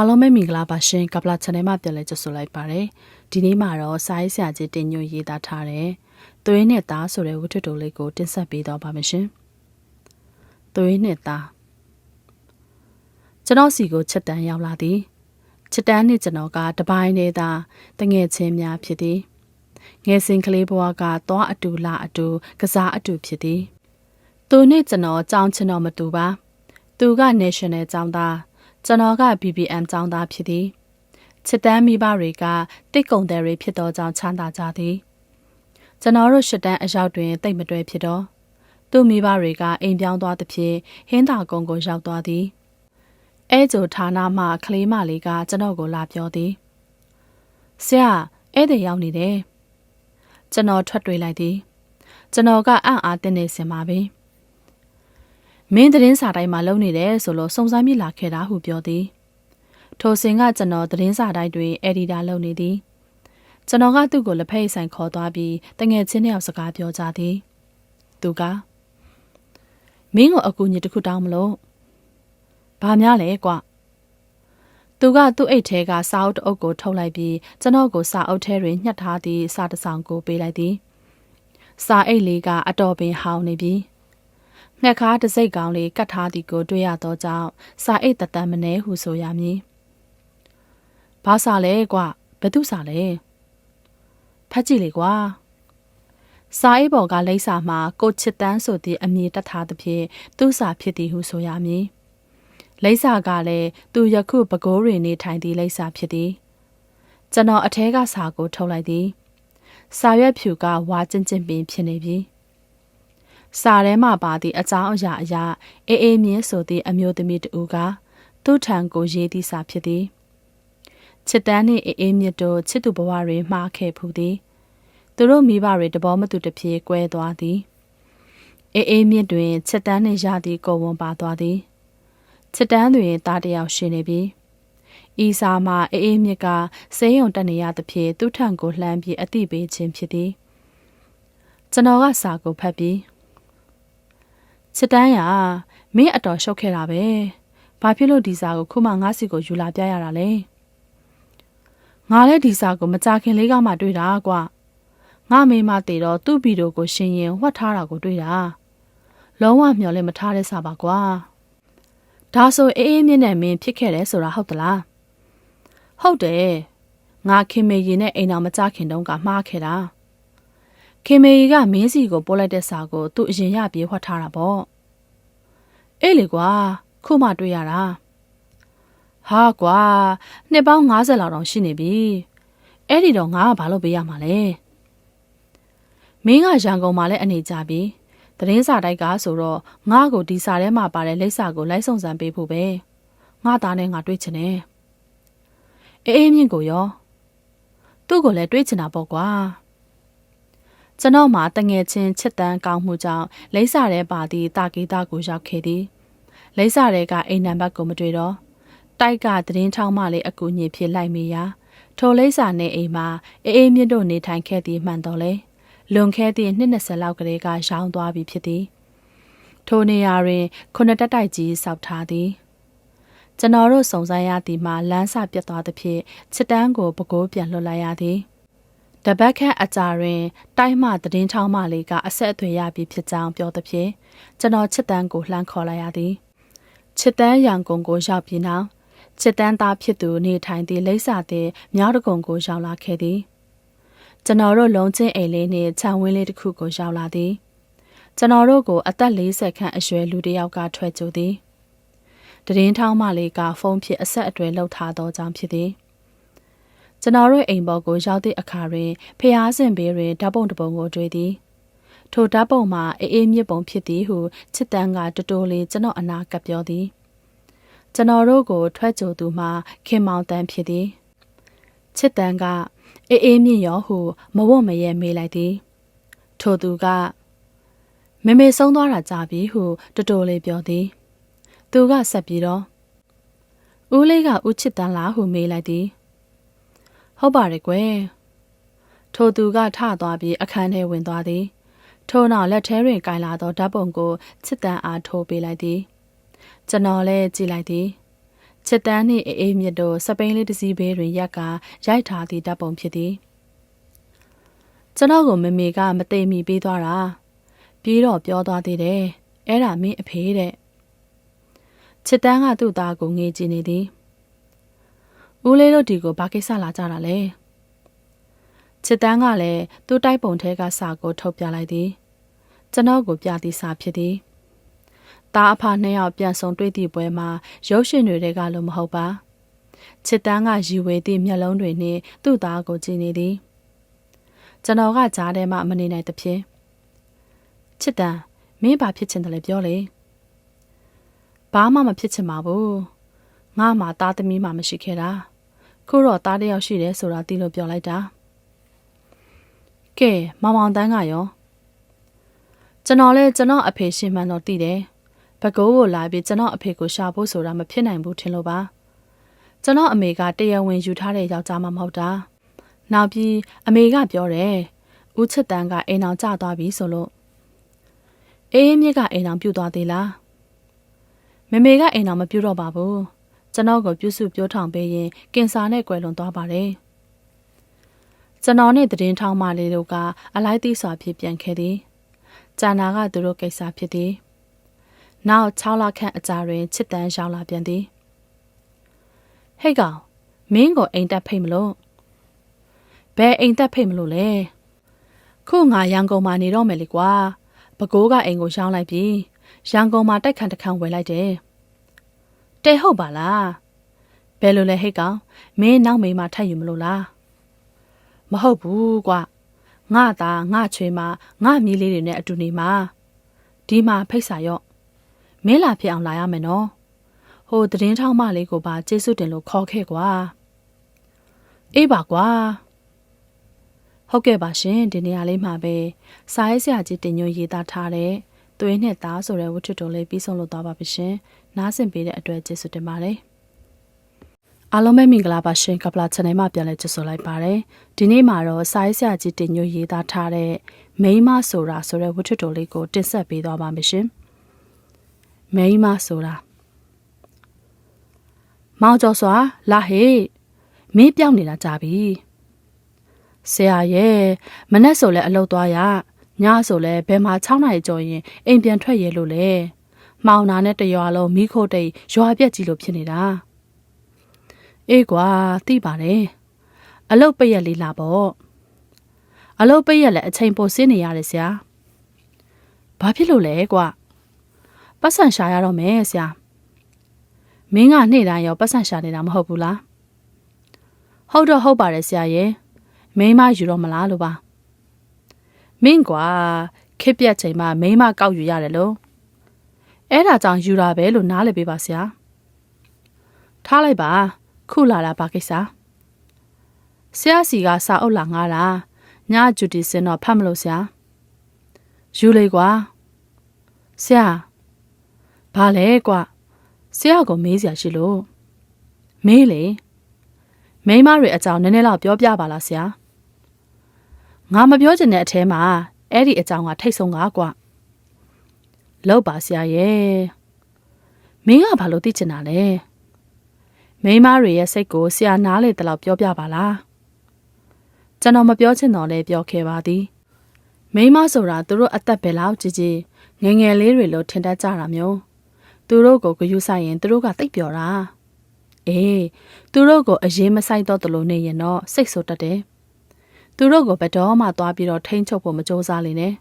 အားလုံးပဲမင်္ဂလာပါရှင်ကပလာ channel မှာပြန်လည်ကြိုဆိုလိုက်ပါတယ်ဒီနေ့မှာတော့စာရေးဆရာကြီးတင်ညွှန်ရေးသားထားတဲ့သွေးနဲ့သားဆိုတဲ့ဝတ္ထုတိုလေးကိုတင်ဆက်ပေးတော့ပါမယ်ရှင်သွေးနဲ့သားကျွန်တော်စီကိုချက်တန်းရောက်လာသည်ချက်တန်းနဲ့ကျွန်တော်ကတပိုင်းနေသာတငယ်ချင်းများဖြစ်သည်ငယ်စဉ်ကလေးဘဝကသွားအတူလာအတူကစားအတူဖြစ်သည်သူနဲ့ကျွန်တော်ကြောင်းချင်တော့မတူပါသူက national ကျောင်းသား ကျွန်တော်က BBM ကျောင်းသားဖြစ်သည်ချစ်တမ်းမိဘတွေကတိတ်ကုံတယ်တွေဖြစ်သောကြောင့်ချမ်းသာကြသည်ကျွန်တော်တို့ရှစ်တန်းအရောက်တွင်တိတ်မတွဲဖြစ်တော့သူ့မိဘတွေကအိမ်ပြောင်းသွားသဖြင့်ဟင်းသာကုန်းကိုရောက်သွားသည်အဲကျိုဌာနမှကလေးမလေးကကျွန်တော်ကိုလာပြောသည်ဆရာဧည့်သည်ရောက်နေတယ်ကျွန်တော်ထွက်တွေးလိုက်သည်ကျွန်တော်ကအံ့အားသင့်နေစင်ပါပြီ မင်းသတင်းစာတိုင်းမှာလုံနေတယ်ဆိုလို့စုံစမ်းမိလာခဲ့တာဟုပြောသည်ထိုစဉ်ကကျွန်တော်သတင်းစာတိုင်းတွင်အက်ဒီတာလုပ်နေသည်ကျွန်တော်ကသူ့ကိုလက်ဖက်ဆိုင်ခေါ်သွားပြီးတငယ်ချင်းတယောက်စကားပြောကြသည်သူကမင်းကိုအကူအညီတစ်ခုတောင်းမလို့ဘာများလဲကွသူကသူ့အိတ်ထဲကစာအုပ်တအုပ်ကိုထုတ်လိုက်ပြီးကျွန်တော်ကိုစာအုပ်ထဲတွင်ညှက်ထားသည့်စာတစ်စောင်ကိုပေးလိုက်သည်စာအိတ်လေးကအတော်ပင်ဟောင်းနေပြီး ငှက်ခါတစိတ်ကောင်းလေးကတ်ထားသည်ကိုတွေ့ရသောကြောင့်စာအိတ်တတန်မနှဲဟုဆိုရမည်။ဘာစာလဲကွဘယ်သူစာလဲ။ဖတ်ကြည့်လေကွာ။စာအိတ်ပေါ်ကလိပ်စာမှာကိုချစ်တန်းဆိုသည့်အမည်တက်ထားသဖြင့်သူ့စာဖြစ်သည်ဟုဆိုရမည်။လိပ်စာကလည်းသူယခုပကိုးတွင်နေထိုင်သည့်လိပ်စာဖြစ်သည်။ကျွန်တော်အထဲကစာကိုထုတ်လိုက်သည်။စာရွက်ဖြူကဝါကျင်ကျင်ပင်ဖြစ်နေပြီ။ စာထဲမှာပါသည့်အကြောင်းအရာအရာအေးအေးမြင့်ဆိုသည့်အမျိုးသမီးတူကသူ့ထံကိုရေးသည့်စာဖြစ်သည်ချစ်တန်းနှင့်အေးအေးမြင့်တို့ချစ်သူဘဝတွင်မှားခဲ့ဖူးသည်သူတို့မိဘတွေတဘောမတူတပြေကွဲသွားသည်အေးအေးမြင့်တွင်ချစ်တန်းနှင့်ရသည့်ကိုဝန်ပါသွားသည်ချစ်တန်းတွင်သားတယောက်ရှိနေပြီဤစာမှာအေးအေးမြင့်ကစေယုံတက်နေရသဖြင့်သူ့ထံကိုလှမ်းပြီးအသိပေးခြင်းဖြစ်သည်ကျွန်တော်ကစာကိုဖတ်ပြီး စစ်တန်းရမင်းအတော်ရှုပ်ခဲ့တာပဲဘာဖြစ်လို့ဒီစာကိုခုမှငါးစီကိုယူလာပြရတာလဲငါလည်းဒီစာကိုမကြခင်လေးကမှတွေ့တာကွာငါမိမတည်တော့သူ့ဗီဒီယိုကိုရှင်ရင်ဝှက်ထားတာကိုတွေ့တာလုံးဝမျော်လင့်မထားတဲ့စာပါကွာဒါဆိုအေးအေးမြင့်နဲ့မင်းဖြစ်ခဲ့တယ်ဆိုတာဟုတ်သလားဟုတ်တယ်ငါခင်မေရင်နဲ့အိမ်အောင်မကြခင်တုန်းကမှားခဲ့တာ ခင်မေကြီးကမင်းစီကိုပို့လိုက်တဲ့စာကိုသူ့အရင်ရပြေးဝှက်ထားတာပေါ့အေးလေကွာခုမှတွေ့ရတာဟာကွာနှစ်ပေါင်း90လောက်တောင်ရှိနေပြီအဲ့ဒီတော့ငါကဘာလုပ်ပေးရမှာလဲမင်းကရန်ကုန်မှာလည်းအနေကြပြီသတင်းစာတိုက်ကဆိုတော့ငါ့ကိုဒီစာထဲမှာပါတဲ့လိပ်စာကိုလိုက်ဆောင်စမ်းပေးဖို့ပဲငါသားနဲ့ငါတွေ့ချင်တယ်အေးအေးမြင့်ကိုရောသူ့ကိုလည်းတွေ့ချင်တာပေါ့ကွာ ကျွန်တော်မှတငယ်ချင်းချစ်တန်းကောင်းမှုကြောင့်လိမ့်စာထဲပါသည့်တာဂီတာကိုရောက်ခဲ့သည်လိမ့်စာထဲကအိမ်နံပါတ်ကိုမတွေ့တော့တိုက်ကသတင်းထောင်းမှလည်းအကူအညီဖြစ်လိုက်မိရာထိုလိမ့်စာနဲ့အိမ်မှာအေးအေးမြင့်တို့နေထိုင်ခဲ့သည်မှန်တော်လဲလွန်ခဲ့သည့်နှစ်20လောက်ကလေးကရောင်းသွားပြီဖြစ်သည်ထိုနေရာတွင်ခုနှစ်တက်တိုက်ကြီးစောက်ထားသည်ကျွန်တော်တို့စုံစမ်းရသည်မှာလမ်းစာပြတ်သွားသဖြင့်ချစ်တန်းကိုပကိုးပြန်လွှတ်လိုက်ရသည် တပတ်ခန့်အကြာတွင်တိုင်းမှသတင်းချောင်းမလေးကအဆက်အသွယ်ရပြီးဖြစ်ကြောင်းပြောသဖြင့်ကျွန်တော်ချစ်တန်းကိုလှမ်းခေါ်လိုက်ရသည်ချစ်တန်းရန်ကုန်ကိုရောက်ပြီးနောက်ချစ်တန်းသားဖြစ်သူနေထိုင်သည့်လိပ်စာသည်မြောက်တကုံကိုရောက်လာခဲ့သည်ကျွန်တော်တို့လုံးချင်းအိမ်လေးနှင့်ခြံဝင်းလေးတစ်ခုကိုရောက်လာသည်ကျွန်တော်တို့ကိုအသက်40ခန့်အရွယ်လူတစ်ယောက်ကထွက်ကြသည်တရင်ထောင်းမလေးကဖုန်းဖြင့်အဆက်အသွယ်လှုပ်ထားသောကြောင့်ဖြစ်သည် ကျွန်တော်တို့အိမ်ပေါ်ကိုရောက်သည့်အခါတွင်ဖျားစင်ဘေးတွင်ဓာတ်ပုံတစ်ပုံကိုတွေ့သည်ထိုဓာတ်ပုံမှာအေးအေးမြစ်ပုံဖြစ်သည်ဟုချစ်တန်းကတတိုးလေးကျွန်တော်အနာကပ်ပြောသည်ကျွန်တော်တို့ကိုထွက်ကြသူမှာခင်မောင်တန်းဖြစ်သည်ချစ်တန်းကအေးအေးမြင့်ရောဟုမဝတ်မရဲမေးလိုက်သည်ထိုသူကမမေဆုံးသွားတာကြပြီဟုတတိုးလေးပြောသည် သူကဆက်ပြီးတော့ဦးလေးကဦးချစ်တန်းလားဟုမေးလိုက်သည် ဟုတ်ပါတယ်ကွယ်ထိုသူကထသွားပြီးအခန်းထဲဝင်သွားသည် ထို့နောက်လက်ထဲတွင်ကင်လာသောဓာတ်ပုံကိုချစ်တန်းအားထိုးပေးလိုက်သည်ကျွန်တော်လည်းကြည့်လိုက်သည်ချစ်တန်းနှင့်အေးအေးမြတ်တို့စပိန်လေးတစ်စီးဘေးတွင်ရက်ကရိုက်ထားသည့်တပ်ပုံဖြစ်သည်ကျွန်တော်ကိုမမေကမသိမိပေးသွားတာပြီးတော့ပြောသွားသေးတယ်အဲ့ဒါမင်းအဖေတဲ့ချစ်တန်းကသူ့သားကိုငေးကြည့်နေသည် ဦးလေးတို့ဒီကိုဘာကိစ္စလာကြတာလဲချစ်တန်းကလည်းသူ့တိုက်ပုံထဲကစာကိုထုတ်ပြလိုက်သည်ကျွန်တော်ကိုပြသည်စာဖြစ်သည်တားအဖနှစ်ယောက်ပြန်ဆုံတွေ့သည့်ပွဲမှာရုပ်ရှင်တွေကလို့မဟုတ်ပါချစ်တန်းကရီဝေသည့်မျက်လုံးတွေနှင့်သူ့သားကိုကြည့်နေသည်ကျွန်တော်ကကြားထဲမှမနေနိုင်သဖြင့်ချစ်တန်းမင်းဘာဖြစ်ချင်တယ်လဲပြောလေဘာမှမဖြစ်ချင်ပါဘူးငါမှသားသမီးမှမရှိခဲ့တာ ခုတော့သားတစ်ယောက်ရှိတယ်ဆိုတာသိလို့ပြောလိုက်တာကဲမောင်မောင်တန်းကရောကျွန်တော်လဲကျွန်တော်အဖေရှင်မှန်တော့သိတယ်ဘကိုးကိုလာပြီးကျွန်တော်အဖေကိုရှာဖို့ဆိုတာမဖြစ်နိုင်ဘူးထင်လို့ပါကျွန်တော်အမေကတရားဝင်ယူထားတဲ့ယောက်ျားမှမဟုတ်တာနောက်ပြီးအမေကပြောတယ်ဦးချစ်တန်းကအိမ်အောင်ကျသွားပြီဆိုလို့အေးမြစ်ကအိမ်အောင်ပြုတ်သွားသေးလားမမေကအိမ်အောင်မပြုတ်တော့ပါဘူး ကျွန်တော်ကိုပြုစုပြောထောင်ပေးရင်ကင်ဆာနဲ့ကွယ်လွန်သွားပါတယ်ကျွန်တော်နဲ့တည်င်းထောင်းမလေးတို့ကအလိုက်သိစွာဖြစ်ပြန်ခဲ့သည်ဂျာနာကသူတို့ကိစ္စဖြစ်သည်နောက်6လခန့်အကြာတွင်ချစ်တန်းရောက်လာပြန်သည်ဟဲ့ကောင်မင်းကိုအိမ်တက်ဖိတ်မလို့ဘယ်အိမ်တက်ဖိတ်မလို့လဲခုငါရန်ကုန်မှာနေတော့မယ်လေကွာပကိုးကအိမ်ကိုရှောင်းလိုက်ပြီးရန်ကုန်မှာတိုက်ခန့်တစ်ခန့်ဝယ်လိုက်တယ် တဲဟုတ်ပါလားဘယ်လိုလဲဟဲ့ကောင်မင်းနောက်မိန်းမထပ်ယူမလို့လားမဟုတ်ဘူးကွာငါသားငါချွေမငါမြေးလေးတွေနဲ့အတူနေမှာဒီမှာဖိတ်စာရော့မင်းလာဖြစ်အောင်လာရမယ်နော်ဟိုသတင်းထောက်မလေးကိုပါကျေးဇူးတင်လို့ခေါ်ခဲ့ကွာအေးပါကွာဟုတ်ကဲ့ပါရှင်ဒီနေရာလေးမှာပဲစာရေးဆရာကြီးတင်ညွှန်ရေးသားထားတဲ့သွေးနဲ့သားဆိုတဲ့ဝတ္ထုတော်လေးပြီးဆုံးလို့သွားပါပြီရှင် နားဆင်ပေးတဲ့အတွက်ကျေးဇူးတင်ပါတယ်အားလုံးပဲမင်္ဂလာပါရှင်ကပလာ channel မှာပြန်လည်ကြိုဆိုလိုက်ပါတယ်ဒီနေ့မှာတော့စာရေးဆရာကြီးတင်ညွှန်ရေးသားထားတဲ့မိန်းမဆိုတာဆိုတဲ့ဝတ္ထုတော်လေးကိုတင်ဆက်ပေးသွားပါမယ်ရှင်မိန်းမဆိုတာမောင်ကျော်စွာလာဟေးမင်းပြောင်းနေတာကြပြီဆရာရဲ့မနဲ့ဆိုလဲအလုပ်သွားရညဆိုလဲဘယ်မှာ6နာရီကျော်ရင်အိမ်ပြန်ထွက်ရဲလို့လဲ မှောင်နာနဲ့တရွာလုံးမိခိုးတိတ်ရွာပြက်ကြီးလို့ဖြစ်နေတာအေးကွာသိပါတယ်အလုတ်ပိတ်ရက်လေးလာပေါ့အလုတ်ပိတ်ရက်လည်းအချိန်ပိုစင်းနေရတယ်ဆရာဘာဖြစ်လို့လဲကွာပတ်စံရှာရတော့မယ်ဆရာမင်းကနေ့တိုင်းရောပတ်စံရှာနေတာမဟုတ်ဘူးလားဟုတ်တော့ဟုတ်ပါတယ်ဆရာရဲ့မိန်းမယူတော့မလားလို့ပါမင်းကွာခစ်ပြက်ချိန်မှာမိန်းမကောက်ယူရတယ်လို့ အဲ့ဒါကြောင့်ယူတာပဲလို့နားလည်ပေးပါဆရာထားလိုက်ပါခုလာတာဘာကိစ္စဆရာစီကစာအုပ်လာငားတာညဂျူတီစင်တော့ဖတ်မလို့ဆရာယူလေကွာဆရာဘာလဲကွဆရာကမေးစရာရှိလို့မေးလေမိမတွေအကြောင်းနည်းနည်းတော့ပြောပြပါလားဆရာငါမပြောချင်တဲ့အထဲမှာအဲ့ဒီအကြောင်းကထိတ်ဆုံးကားကွ လောက်ပါဆရာရဲ့မင်းကဘာလို့သိချင်တာလဲမိမတွေရဲ့စိတ်ကိုဆရာနားလေတလောက်ပြောပြပါလားကျွန်တော်မပြောချင်တော့လဲပြောခဲ့ပါသည်မိမဆိုတာသူတို့အသက်ပဲလောက်ကြီးကြီးငငယ်လေးတွေလို့ထင်တတ်ကြတာမျိုးသူတို့ကိုဂယုဆိုင်ရင်သူတို့ကတိတ်ပြောတာအေးသူတို့ကိုအရေးမဆိုင်တော့တလို့နေရင်တော့စိတ်ဆိုတတ်တယ်သူတို့ကိုဘယ်တော့မှသွားပြီးတော့ထိန်းချုပ်ဖို့မကြိုးစားလိမ့်နဲ့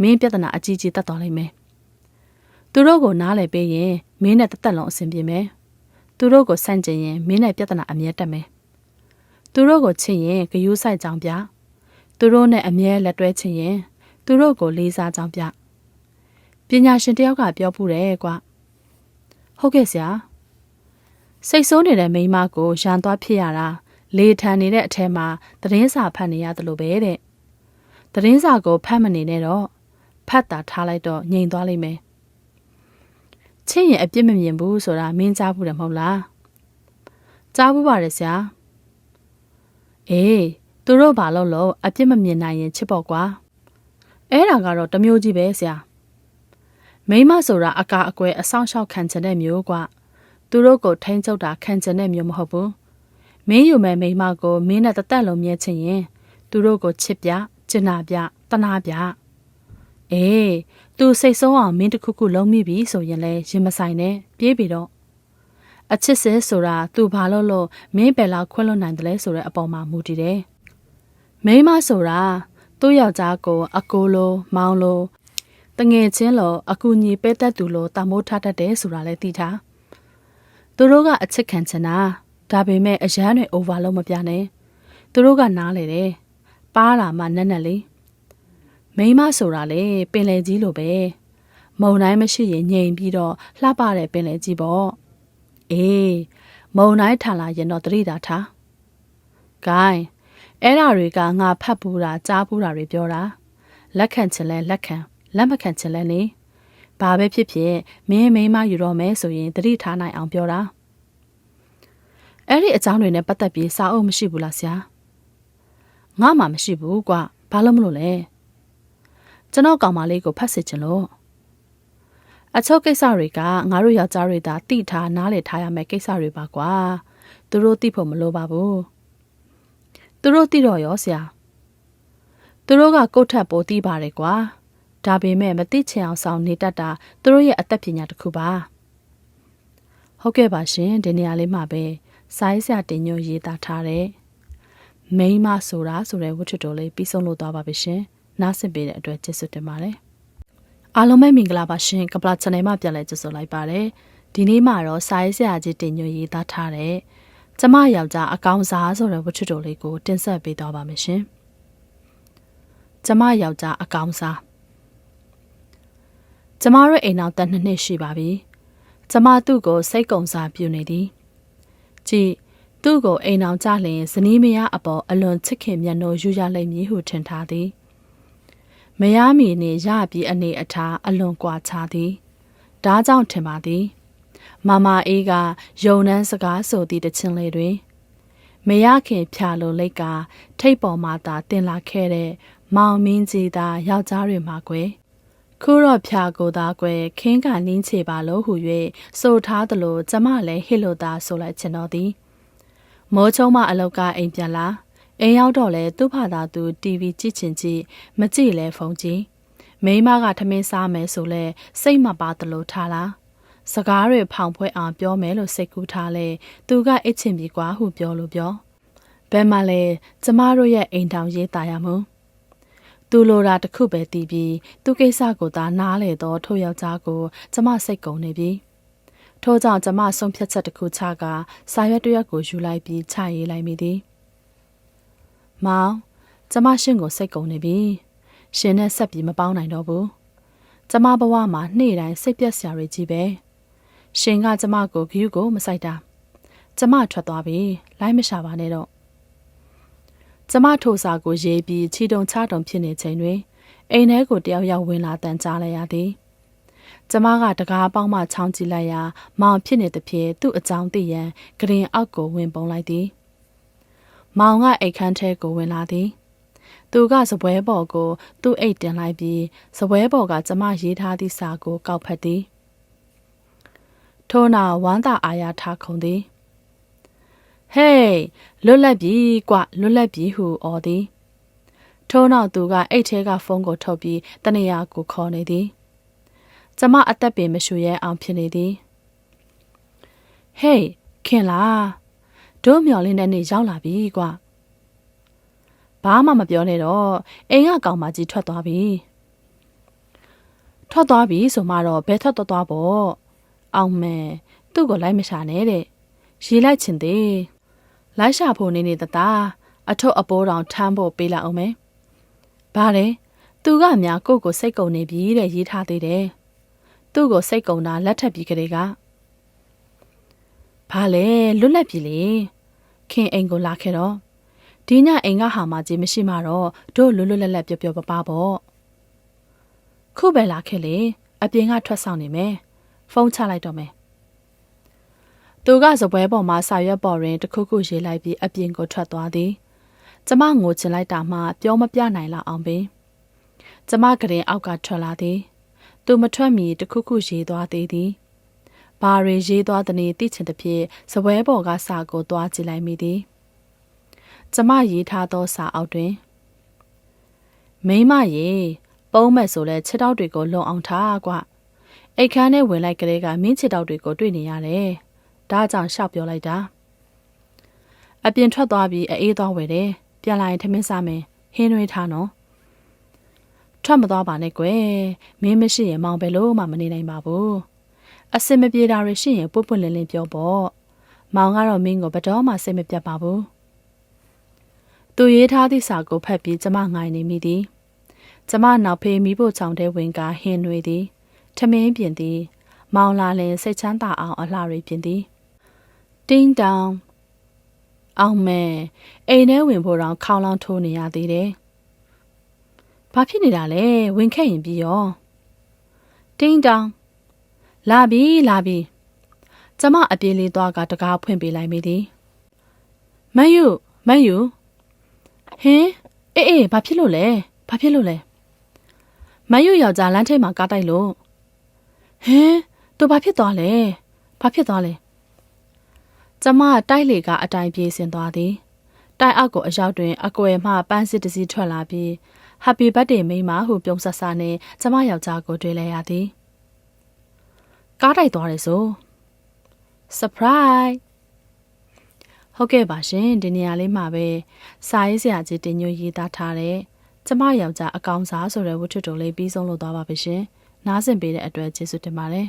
မင်းပြဿနာအကြီးကြီးတက်သွားလိမ့်မယ် သူတို့ကိုနားလည်ပေးရင်မင်းနဲ့တသက်လုံးအဆင်ပြေမယ်သူတို့ကိုဆန့်ကျင်ရင်မင်းနဲ့ပြဿနာအမြဲတက်မယ်သူတို့ကိုချစ်ရင်ဂယုဆိုင်ကြောင်ပြသူတို့နဲ့အမြဲလက်တွဲချင်ရင်သူတို့ကိုလေးစားကြောင်ပြပညာရှင်တယောက်ကပြောဖို့တယ်ကွာဟုတ်ကဲ့ဆရာစိတ်ဆိုးနေတဲ့မိန်းမကိုရန်သွားဖြစ်ရတာလေထန်နေတဲ့အထဲမှာသတင်းစာဖတ်နေရတယ်လို့ပဲတဲ့သတင်းစာကိုဖတ်မနေနဲ့တော့ဖတ်တာထားလိုက်တော့ငြိမ်သွားလိမ့်မယ် ချင်းရင်အပြစ်မမြင်ဘူးဆိုတာမင်းကြားဘူးတယ်မဟုတ်လားကြားဘူးပါတယ်ဆရာအေးသူတို့ဘာလို့လို့အပြစ်မမြင်နိုင်ရင်ချစ်ပေါ့ကွာအဲ့ဒါကတော့တမျိုးကြီးပဲဆရာမိမဆိုတာအကာအကွယ်အဆောင်ရှောက်ခံချင်တဲ့မျိုးကွာသူတို့ကိုထိန်းချုပ်တာခံကျင်တဲ့မျိုးမဟုတ်ဘူးမင်းယူမဲ့မိန်းမကိုမင်းနဲ့တသက်လုံးမြဲချင်ရင်သူတို့ကိုချစ်ပြကျင်နာပြတနာပြ အေးသူစိတ်ဆုံးအောင်မင်းတစ်ခုခုလုံးမိပြီဆိုရင်လဲရင်မဆိုင်နဲ့ပြေးပြီတော့အချစ်စဲဆိုတာသူဘာလို့လို့မင်းဘယ်လောက်ခွင့်လွှတ်နိုင်တယ်လဲဆိုတဲ့အပေါ်မှာမူတည်တယ်မိန်းမဆိုတာသူ့ယောက်ျားကိုအကိုလိုမောင်လိုတငယ်ချင်းလိုအကူညီပေးတတ်သူလိုတမိုးထားတတ်တယ်ဆိုတာလည်းသိထားသူတို့ကအချစ်ခံချင်တာဒါပေမဲ့အရန်တွေ over လုံးမပြနဲ့သူတို့ကနားလေတယ်ပါလာမှနက်နက်လေး မိန်းမဆိုတာလေပင်လေကြီးလိုပဲမုံတိုင်းမရှိရင်ငြိမ်ပြီးတော့လှပတဲ့ပင်လေကြီးပေါ့အေးမုံတိုင်းထလာရင်တော့တတိတာထားဂိုင်းအဲ့ဓာတွေကငါဖတ်ပူတာကြားပူတာတွေပြောတာလက်ခံချင်လဲလက်ခံလက်မခံချင်လဲနေဘာပဲဖြစ်ဖြစ်မင်းမိန်းမယူတော့မယ်ဆိုရင်တတိထားနိုင်အောင်ပြောတာအဲ့ဒီအကြောင်းတွေနဲ့ပတ်သက်ပြီးစာအုပ်မရှိဘူးလားဆရာငါမှမရှိဘူးကွာဘာလို့မလို့လဲ ကျွန်တော်ကောင်မလေးကိုဖတ်စစ်ချင်လို့အချုပ်ကိစ္စတွေကငါတို့ယောက်ျားတွေသာတိထားနားလေထားရမယ့်ကိစ္စတွေပါကွာသူတို့သိဖို့မလိုပါဘူးသူတို့သိတော့ရောဆရာသူတို့ကကိုယ့်ထက်ပိုသိပါတယ်ကွာဒါပေမဲ့မသိချင်အောင်ဆောင်နေတတ်တာသူတို့ရဲ့အသက်ပညာတစ်ခုပါဟုတ်ကဲ့ပါရှင်ဒီနေရာလေးမှာပဲစာရေးဆရာတင်ညွှန်ရေးသားထားတဲ့မိန်းမဆိုတာဆိုတဲ့ဝတ္ထုတော်လေးပြီးဆုံးလို့သွားပါပြီရှင် နားဆင်ပေးတဲ့အတွက်ကျေးဇူးတင်ပါတယ်အားလုံးပဲမင်္ဂလာပါရှင်ကပလာ channel မှာပြန်လည်ကြိုဆိုလိုက်ပါတယ်ဒီနေ့မှာတော့စာရေးဆရာကြီးတင်ညွှန်ရေးသားထားတဲ့ကျမယောက်ျားအကောင်စားဆိုတဲ့ဝတ္ထုတော်လေးကိုတင်ဆက်ပေးသွားပါမယ်ရှင်ကျမယောက်ျားအကောင်စားကျမတို့အိမ်နောက်တက်နှစ်နှစ်ရှိပါပြီကျမသူ့ကိုစိတ်ကုံစားပြုနေသည်ကြည်သူ့ကိုအိမ်အောင်ကြလျင်ဇနီးမယားအပေါ်အလွန်ချစ်ခင်မြတ်နိုးယူရလိမ့်မည်ဟုထင်ထားသည် မယားမီနှင့်ရပြီးအနေအထားအလွန်ကွာခြားသည်ဒါကြောင့်ထင်ပါသည်မမအေးကယုံနှန်းစကားဆိုသည့်တခြင်းလေးတွင် မရခင်ဖြာလိုလိတ်ကထိတ်ပေါ်မှသာတင်လာခဲ့တဲ့မောင်မင်းကြီးသာယောက်ျားတွေမှာကွယ်ခုတော့ဖြာကိုသားကွယ်ခင်းကနင်းချေပါလို့ဟု၍ဆိုထားသလိုကျမလည်းဟစ်လို့သာဆိုလိုက်ချင်တော်သည်မိုးချုံမအလောက်ကအိမ်ပြန်လာ အိမ်ရောက်တော့လဲသူ့ဖာသာသူ TV ကြည့်ချင်ကြည့်မကြည့်လဲဖုန်းကြည့်မိမကထမင်းစားမယ်ဆိုလဲစိတ်မပါသလိုထားလားစကားတွေဖောင်ဖွဲအောင်ပြောမယ်လို့စိတ်ကူးထားလဲသူကအစ်ချင်ပြီကွာဟုပြောလို့ပြောဘယ်မှလဲကျမတို့ရဲ့အိမ်တောင်ရေးတာရမို့သူလိုတာတခုပဲတည်ပြီးသူကိစ္စကိုသာနားလေတော့ထိုယောက်ျားကိုကျမစိတ်ကုန်နေပြီထို့ကြောင့်ကျမဆုံးဖြတ်ချက်တစ်ခုချကစာရွက်တစ်ရွက်ကိုယူလိုက်ပြီးချရေးလိုက်မိသည်။ မောင်ကျမရှင်ကိုစိတ်ကုန်နေပြီ။ရှင်နဲ့ဆက်ပြီးမပေါင်းနိုင်တော့ဘူး။ကျမဘဝမှာနေ့တိုင်းစိတ်ပြက်စရာတွေကြီးပဲ။ရှင်ကကျမကိုဂယူးကိုမဆိုင်တာ။ကျမထွက်သွားပြီ။လိုက်မရှာပါနဲ့တော့။ကျမထိုစာကိုရေးပြီးချီတုံချတုံဖြစ်နေချိန်တွင်အိမ်ထဲကိုတယောက်ယောက်ဝင်လာတန်ကြားလိုက်ရသည်။ကျမကတကားပေါင်းမှချောင်းကြည့်လိုက်ရာမောင်ဖြစ်နေသဖြင့်သူ့အကြောင်းသိရန်ဂရင်အောက်ကိုဝင်ပုံလိုက်သည် မောင်ကအိတ်ခမ်းထဲကိုဝင်လာသည်သူကစပွဲပေါ်ကို သူ့အိတ်တင်လိုက်ပြီးစပွဲပေါ်ကကျမရေးထားသည့်စာကို ကောက်ဖက်သည်ထို့နောက်ဝမ်းသာအာရထားခုန်သည်ဟေးလွတ်လပ်ပြီကွလွတ်လပ်ပြီဟုအော်သည်ထို့နောက်သူကအိတ်ထဲကဖုန်းကိုထုတ်ပြီးတနေရာကိုခေါ်နေသည်ကျမအသက်ပင်မရှူရဲအောင်ဖြစ်နေသည်ဟေးခင်လား တို့မျော်လင့်တဲ့နေ့ရောက်လာပြီကွာဘာမှမပြောနဲ့တော့အိမ်ကကောင်မကြီးထွက်သွားပြီထွက်သွားပြီဆိုမှတော့ဘယ်ထွက်သွားသွားပေါ့အောင်မယ်သူ့ကိုလိုက်မရှာနဲ့တဲ့ရေးလိုက်ချင်သေးလိုက်ရှာဖို့နေနေတသားအထုပ်အပိုးတောင်ထမ်းဖို့ပေးလိုက်အောင်မယ်ဘာလဲသူကများကိုယ့်ကိုစိတ်ကုန်နေပြီတဲ့ရေးထားသေးတယ်သူ့ကိုစိတ်ကုံတာလက်ထပ်ပြီးကလေးက ဘာလဲလွတ်လပ်ပြီလေခင်အိမ်ကိုလာခဲ့တော့ဒီညအိမ်ကဟာမကြီးမရှိမှတော့တို့လွတ်လွတ်လပ်လပ်ပျော်ပျော်ပါပါပေါ့ခုပဲလာခဲ့လေအပြင်ကထွက်ဆောင်နေမယ်ဖုန်းချလိုက်တော့မယ်သူကစပွဲပေါ်မှာစာရွက်ပေါ်တွင်တခုခုရေးလိုက်ပြီးအပြင်ကိုထွက်သွားသည်ကျမငိုချင်လိုက်တာမှပြောမပြနိုင်လောက်အောင်ပင်ကျမကရင်အောက်ကထွက်လာသည် သူမထွက်မီတခုခုရေးသွားသေးသည် ဘာတွေရေးသွားသည်နည်းသိချင်သဖြင့်စပွဲပေါ်ကစာကိုသွားကြည့်လိုက်မိသည်ကျမရေးထားသောစာအောက်တွင်မိမရေပုံးမဲ့ဆိုလဲခြေထောက်တွေကိုလုံအောင်ထားကွအိတ်ခမ်းနဲ့ဝင်လိုက်ကလေးကမင်းခြေထောက်တွေကိုတွေ့နေရတယ်ဒါကြောင့်ရှောက်ပြောလိုက်တာအပြင်ထွက်သွားပြီးအေးသွားဝယ်တယ်ပြန်လာရင်ထမင်းစားမယ်ဟင်းနှွေးထားနော်ထွက်မသွားပါနဲ့ကွယ်မင်းမရှိရင်မောင်ဘယ်လို့မှမနေနိုင်ပါဘူး အစင်မပြေတာတွေရှိရင်ပွတ်ပွတ်လင်းလင်းပြောပေါ့မောင်ကတော့မင်းကိုဘယ်တော့မှစိတ်မပြတ်ပါဘူးသူရေးထားသည့်စာကိုဖတ်ပြီးကျမငိုင်းနေမိသည်ကျမနောက်ဖေးမိဖို့ချောင်းတဲ့ဝင်ကဟင်းတွေသည်ထမင်းပြင်သည် မောင်လာလင်စိတ်ချမ်းသာအောင်အလှတွေပြင်သည်တင်းတောင်အောင်မဲအိမ်ထဲဝင်ဖို့တော့ခေါင်းလောင်းထိုးနေရသေးတယ်။ဘာဖြစ်နေတာလဲဝင်ခဲ့ရင်ပြီးရောတင်းတောင် လာပြီလာပြီကျမအပြေးလေးသွားကတကားဖွင့်ပေးလိုက်မိသည်မန်ယူမန်ယူဟင်းအေးအေးဘာဖြစ်လို့လဲဘာဖြစ်လို့လဲမန်ယူယောက်ျားလမ်းထိပ်မှာကားတိုက်လို့ဟင်းသူဘာဖြစ်သွားလဲဘာဖြစ်သွားလဲကျမတိုက်လေကအတိုင်ပြေးဆင်သွားသည်တိုက်အောက်ကိုအရောက်တွင်အကွယ်မှပန်းစစ်တစ်စီးထွက်လာပြီး Happy birthday မိန်းမဟုပြုံးဆက်ဆာနဲ့ကျမယောက်ျားကိုတွေ့လိုက်ရသည် ကားတိုက်သွားတယ်ဆို surprise ဟုတ်ကဲ့ပါရှင်ဒီနေရာလေးမှာပဲစာရေးဆရာကြီးတင်ညွှန်ရေးသားထားတဲ့ကျမယောက်ျားအကောင်စားဆိုတဲ့ဝတ္ထုတိုလေးပြီးဆုံးလို့သွားပါပြီရှင်နားဆင်ပေးတဲ့အတွက်ကျေးဇူးတင်ပါတယ်